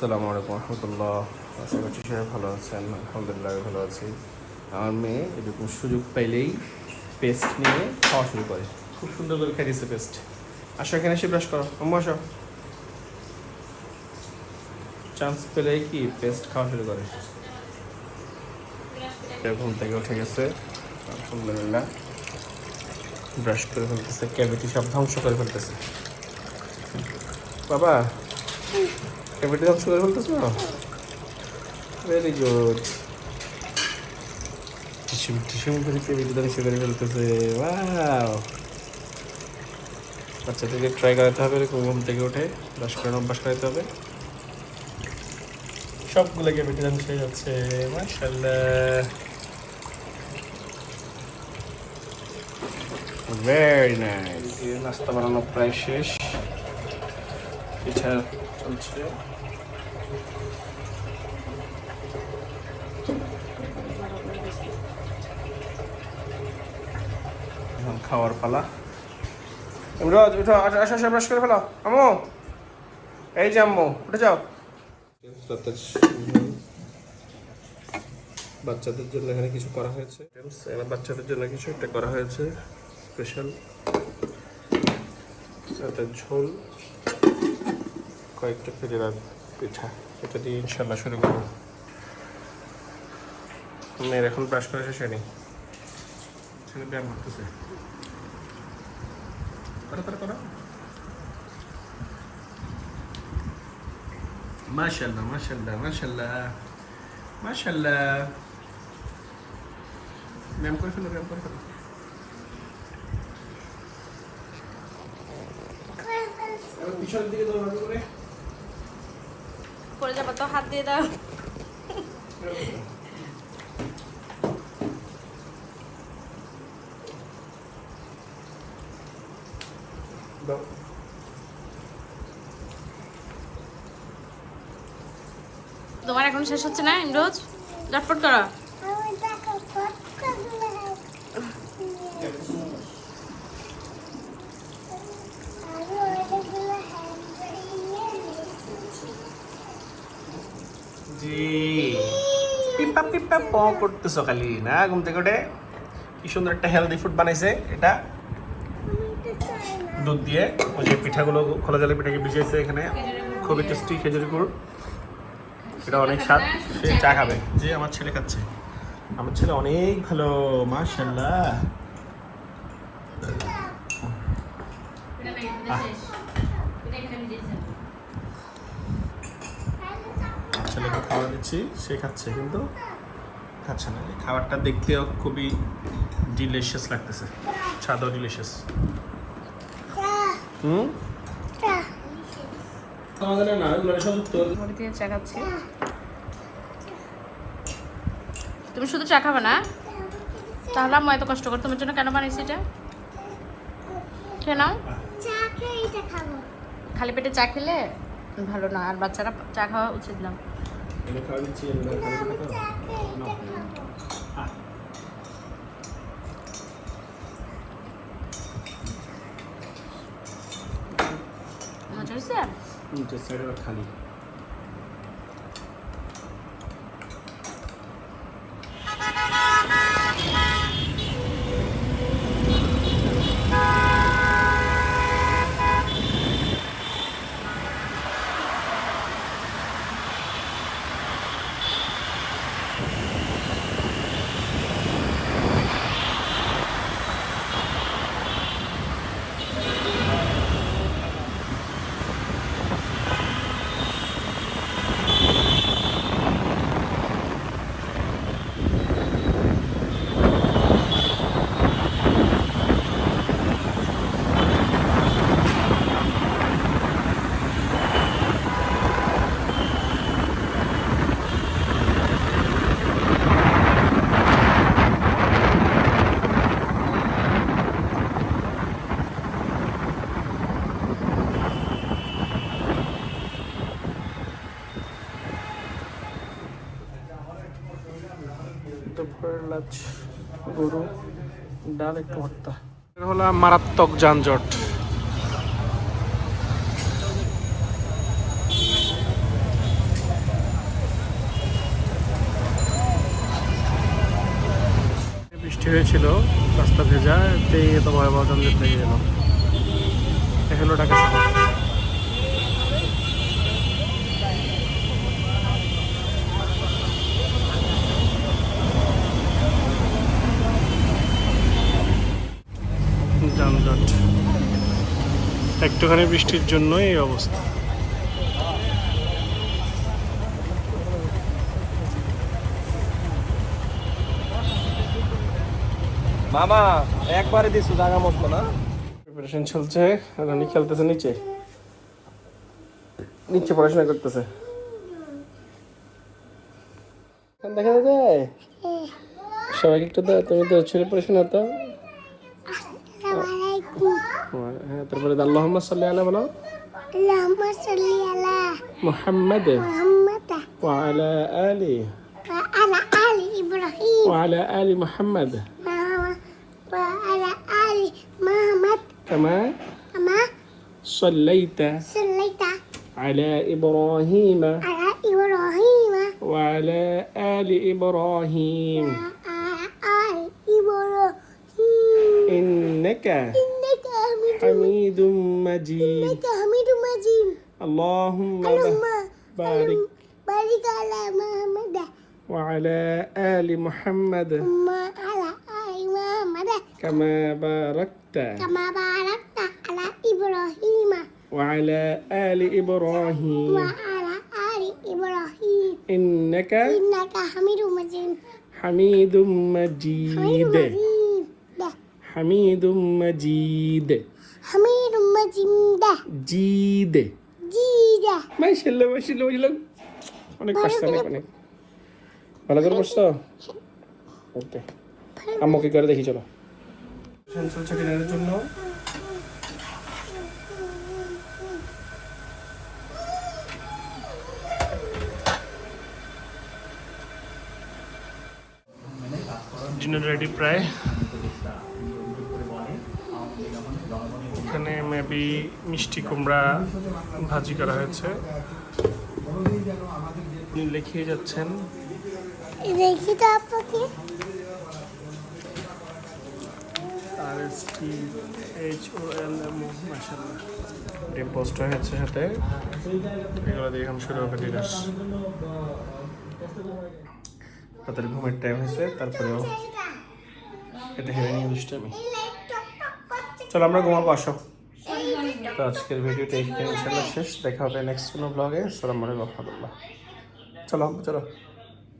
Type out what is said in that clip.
আসসালামু আলাইকুম রহমতুল্লাহ। আশা করছি সবাই ভালো আছেন, আলহামদুলিল্লাহ ভালো আছি। আমার মেয়ে এরকম সুযোগ পাইলেই পেস্ট নিয়ে খাওয়া শুরু করে। খুব সুন্দর করে খেয়ে দিচ্ছে পেস্ট আসো এখানে এসে ব্রাশ করো। আম্মু, আসো। চান্স পেলেই কি পেস্ট খাওয়া শুরু করে? ঘুম থেকে উঠে গেছে, আলহামদুলিল্লাহ। ব্রাশ করে ফেলতেছে ক্যাভিটি সব ধ্বংস করে ফেলতেছে। বাবা ক্যাভিটি ধ্বংস করে ফেলতেছো ভেরি গুড টিসুম টিসুম করে ক্যাভিটি ধ্বংস করে ফেলতেছে ওয়াও বাচ্চাদেরকে ট্রাই করাতে হবে, এরকম ঘুম থেকে উঠে ব্রাশ করে অভ্যাস করাতে হবে। সবগুলো ক্যাভিটি ধ্বংস হয়ে যাচ্ছে মাশাল্লাহ ভেরি নাইস নাস্তা বানানো প্রায় শেষ। পিঠা এখন খাওয়ার পালা। ইমরাজ উঠো আসো আসো ব্রাশ করে ফেলো। আম্মু এই যে আম্মু উঠে যাও। বাচ্চাদের জন্য এখানে কিছু করা হয়েছে। এখানে বাচ্চাদের জন্য কিছু একটা করা হয়েছে। স্পেশাল। একটা ঝোল। কয়েকটা ফেরিবার পিঠা, এটা দিয়ে ইনশাল্লাহ শুরু করব। মেয়ের এখন ব্রাশ করে শেষ হয়নি। ছেলে ব্যায়াম করতেছে। করো করো করো মাশাল্লাহ ব্যায়াম ফেলো ফেলো। পিছনের দিকে দৌড়ানো করে। পড়ে যাব তো হাত দিয়ে দাও। দাও। তোমার এখন শেষ হচ্ছে না ইমরোজ? ঝটফট করো। জি। পিপা পিপা প করতেছো খালি না? ঘুম থেকে উঠে? কি সুন্দর একটা হেলদি ফুড বানাইছে এটা। দুধ দিয়ে। ওই যে পিঠাগুলো খোলা জলে পিঠাকে ভিজিয়েছে এখানে। খুবই টেস্টি খেজুরি গুড়। এটা অনেক স্বাদ। সে চা খাবে। যে আমার ছেলে খাচ্ছে। আমার ছেলে অনেক ভালো মাশাল্লাহ ছেলেকে খাওয়া দিচ্ছি সে খাচ্ছে কিন্তু খাচ্ছে না। খাবারটা দেখতেও খুবই ডিলিশিয়াস লাগতেছে। স্বাদও ডিলিশিয়াস হুম? আমাদের না এগুলো সব মুড়ি দিয়ে চা খাচ্ছি। তুমি শুধু চা খাবে না? তাহলে আমি এত কষ্ট করে তোমার জন্য কেন বানিয়েছি এটা? খেয়ে নাও। খালি পেটে চা খেলে? ভালো না আর বাচ্চারা চা খাওয়া উচিত না। এগুলো খাওয়া দিচ্ছি এগুলো খাওয়া দিতে তো নাও। আহ, মজা হয়েছে নিচের সাইডে খালি হলো মারাত্মক যানজট। বৃষ্টি হয়েছিল, রাস্তা ভেজা এতেই এত ভয়াবহ যানজট লেগে গেল। এ হলো ঢাকা একটুখানি বৃষ্টির জন্য এই অবস্থা। মামা একবারে দিছো জায়গা মতো না? প্রিপারেশন চলছে রানি খেলতেছে নিচে। নিচে পড়াশোনা করতেছে। দেখা যায়? সবাইকে একটু দাও তুমি তো ছেলে পড়াশোনা তো। হ্যাঁ তারপরে আল্লাহ সাল্লি আলা বলো اللهم صل على محمد محمد وعلى آل وعلى آل إبراهيم وعلى آل محمد وعلى آل محمد كما كما صليت صليت على إبراهيم على إبراهيم وعلى آل إبراهيم وعلى آل إبراهيم إنك إنك حميد حميد مجيد. إنك حميد مجيد. اللهم اللهم بارك بارك على محمد. وعلى آل محمد. وعلى آل محمد. كما باركت. كما باركت على إبراهيم. وعلى آل إبراهيم. وعلى آل إبراهيم. إنك إنك حميد مجيد. حميد حميد مجيد مجيد. حميد مجيد. حميد مجيد জিদ جيد মাশাআল্লাহ মাশাআল্লাহ মাশাআল্লাহ অনেক পারছো অনেক অনেক ভালো করে পড়ছো ওকে আম্মুকে করে দেখি চলো চলছে ডিনারের জন্য ডিনার রেডি প্রায় এখানে মেবি মিষ্টি কুমড়া ভাজি করা হয়েছে। লিখিয়ে যাচ্ছেন। দেখি তো আপনাকে। R S T H O L M ডিম পোস্ট হয়েছে সাথে এগুলো দিয়ে এখন শুরু হবে ডিনার তাদের ঘুমের টাইম হয়েছে তারপরেও এটা হেরে নিয়ে দুষ্টামি চলো আমরা ঘুমাবো আসো। তো আজকের ভিডিওটা এখানে শেষ। দেখা হবে নেক্সট কোনো ব্লগে সালাম আলাইকুম রহমতুল্লাহ। চলো চলো।